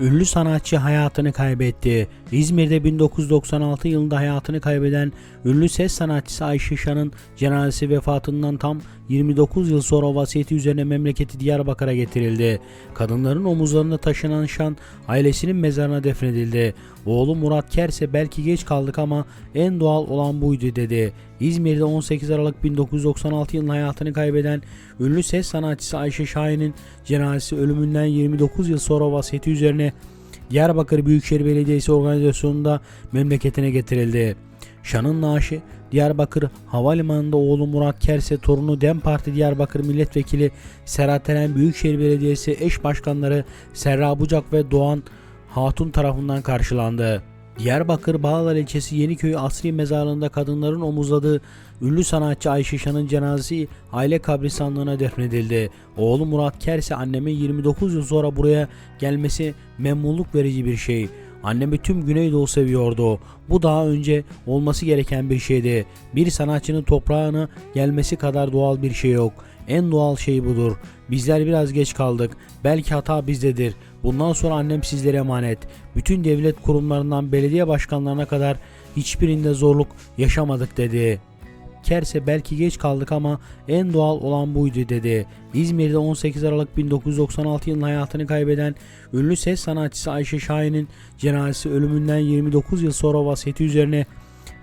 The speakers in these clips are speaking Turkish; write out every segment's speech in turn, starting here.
Ünlü sanatçı hayatını kaybetti. İzmir'de 1996 yılında hayatını kaybeden ünlü ses sanatçısı Ayşe Şan'ın cenazesi vefatından tam 29 yıl sonra vasiyeti üzerine memleketi Diyarbakır'a getirildi. Kadınların omuzlarında taşınan Şan ailesinin mezarına defnedildi. Oğlu Murat Kerse belki geç kaldık ama en doğal olan buydu dedi. İzmir'de 18 Aralık 1996 yılında hayatını kaybeden ünlü ses sanatçısı Ayşe Şahin'in cenazesi ölümünden 29 yıl sonra vasiyeti üzerine Diyarbakır Büyükşehir Belediyesi organizasyonunda memleketine getirildi. Şan'ın naaşı Diyarbakır Havalimanı'nda oğlu Murat Kerse, torunu DEM Parti Diyarbakır Milletvekili Serhat Eren Büyükşehir Belediyesi eş başkanları Serra Bucak ve Doğan Hatun tarafından karşılandı. Diyarbakır Bağlar ilçesi Yeniköy Asri Mezarlığı'nda kadınların omuzladığı ünlü sanatçı Ayşe Şan'ın cenazesi aile kabristanlığına defnedildi. Oğlu Murat Kerse annemin 29 yıl sonra buraya gelmesi memnunluk verici bir şey. Annemi tüm Güneydoğu seviyordu. Bu daha önce olması gereken bir şeydi. Bir sanatçının toprağına gelmesi kadar doğal bir şey yok. En doğal şey budur. Bizler biraz geç kaldık. Belki hata bizdedir. Bundan sonra annem sizlere emanet. Bütün devlet kurumlarından belediye başkanlarına kadar hiçbirinde zorluk yaşamadık dedi. Kerse belki geç kaldık ama en doğal olan buydu dedi. İzmir'de 18 Aralık 1996 yılında hayatını kaybeden ünlü ses sanatçısı Ayşe Şahin'in cenazesi ölümünden 29 yıl sonra vasiyeti üzerine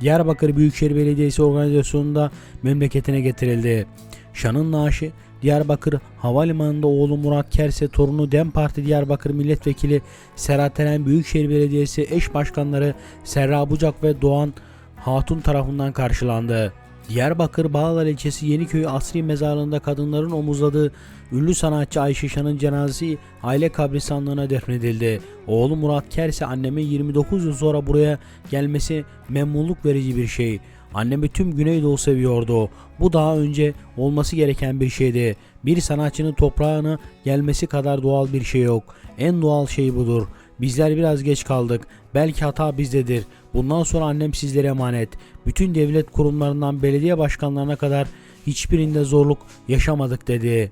Diyarbakır Büyükşehir Belediyesi organizasyonunda memleketine getirildi. Şan'ın naaşı Diyarbakır Havalimanı'nda oğlu Murat Kerse, torunu DEM Parti Diyarbakır Milletvekili Serhat Eren Büyükşehir Belediyesi eş başkanları Serra Bucak ve Doğan Hatun tarafından karşılandı. Diyarbakır Bağlar ilçesi Yeniköy Asri Mezarlığı'nda kadınların omuzladığı ünlü sanatçı Ayşe Şan'ın cenazesi aile kabristanlığına defnedildi. Oğlu Murat Kerse annemin 29 yıl sonra buraya gelmesi memnunluk verici bir şey. Annemi tüm Güneydoğu seviyordu. Bu daha önce olması gereken bir şeydi. Bir sanatçının toprağına gelmesi kadar doğal bir şey yok. En doğal şey budur. Bizler biraz geç kaldık. Belki hata bizdedir. Bundan sonra annem sizlere emanet. Bütün devlet kurumlarından belediye başkanlarına kadar hiçbirinde zorluk yaşamadık dedi.